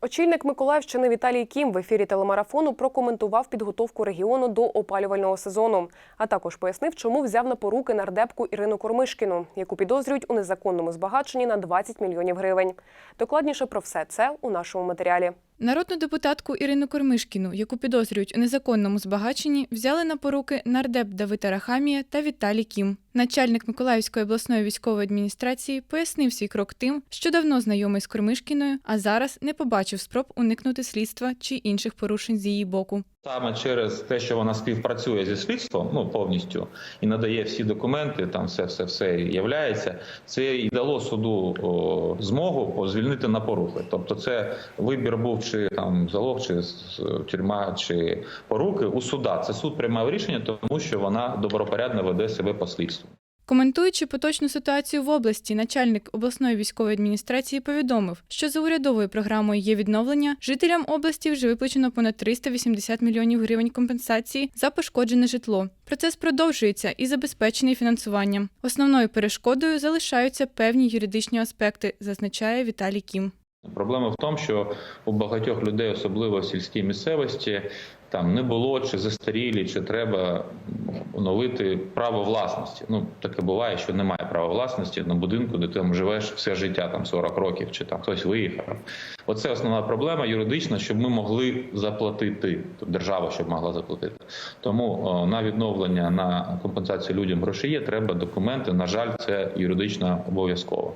Очільник Миколаївщини Віталій Кім в ефірі телемарафону прокоментував підготовку регіону до опалювального сезону, а також пояснив, чому взяв на поруки нардепку Ірину Кормишкіну, яку підозрюють у незаконному збагаченні на 20 мільйонів гривень. Докладніше про все це у нашому матеріалі. Народну депутатку Ірину Кормишкіну, яку підозрюють у незаконному збагаченні, взяли на поруки нардеп Давида Рахамія та Віталій Кім. Начальник Миколаївської обласної військової адміністрації пояснив свій крок тим, що давно знайомий з Кормишкіною, а зараз не побачив спроб уникнути слідства чи інших порушень з її боку. Саме через те, що вона співпрацює зі слідством, ну повністю і надає всі документи, там все, все, все являється. Це і дало суду о, змогу звільнити на порухи. Тобто, це вибір був чи там залог, чи тюрма, чи поруки у суда. Це суд приймав рішення, тому що вона добропорядно веде себе по слідству. Коментуючи поточну ситуацію в області, начальник обласної військової адміністрації повідомив, що за урядовою програмою є відновлення. Жителям області вже виплачено понад 380 мільйонів гривень компенсації за пошкоджене житло. Процес продовжується і забезпечений фінансуванням. Основною перешкодою залишаються певні юридичні аспекти, зазначає Віталій Кім. Проблема в тому, що у багатьох людей, особливо в сільській місцевості, там не було чи застарілі, чи треба оновити право власності. Ну таке буває, що немає права власності на будинку, де ти живеш все життя, там 40 років, чи там хтось виїхав. Оце основна проблема юридична, щоб ми могли заплатити, тобто держава щоб могла заплатити. Тому о, на відновлення на компенсацію людям грошей є, треба документи. На жаль, це юридично обов'язково.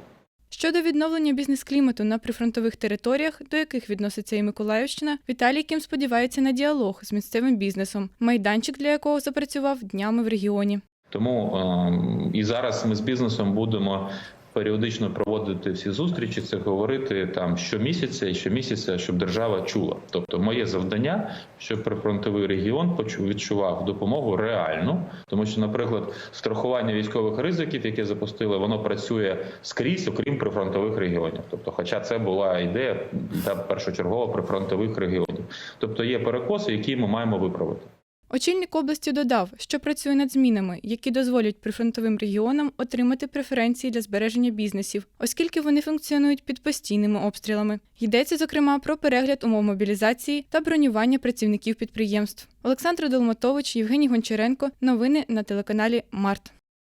Щодо відновлення бізнес-клімату на прифронтових територіях, до яких відноситься і Миколаївщина, Віталій Кім сподівається на діалог з місцевим бізнесом, майданчик для якого запрацював днями в регіоні. Тому ем, і зараз ми з бізнесом будемо періодично проводити всі зустрічі, це говорити там щомісяця і щомісяця, щоб держава чула. Тобто, моє завдання, щоб прифронтовий регіон відчував допомогу реальну, тому що, наприклад, страхування військових ризиків, яке запустили, воно працює скрізь, окрім прифронтових регіонів. Тобто, хоча це була ідея та першочергова прифронтових регіонів. Тобто є перекоси, які ми маємо виправити. Очільник області додав, що працює над змінами, які дозволять прифронтовим регіонам отримати преференції для збереження бізнесів, оскільки вони функціонують під постійними обстрілами. Йдеться зокрема про перегляд умов мобілізації та бронювання працівників підприємств. Олександр Долматович, Євгеній Гончаренко. Новини на телеканалі Март.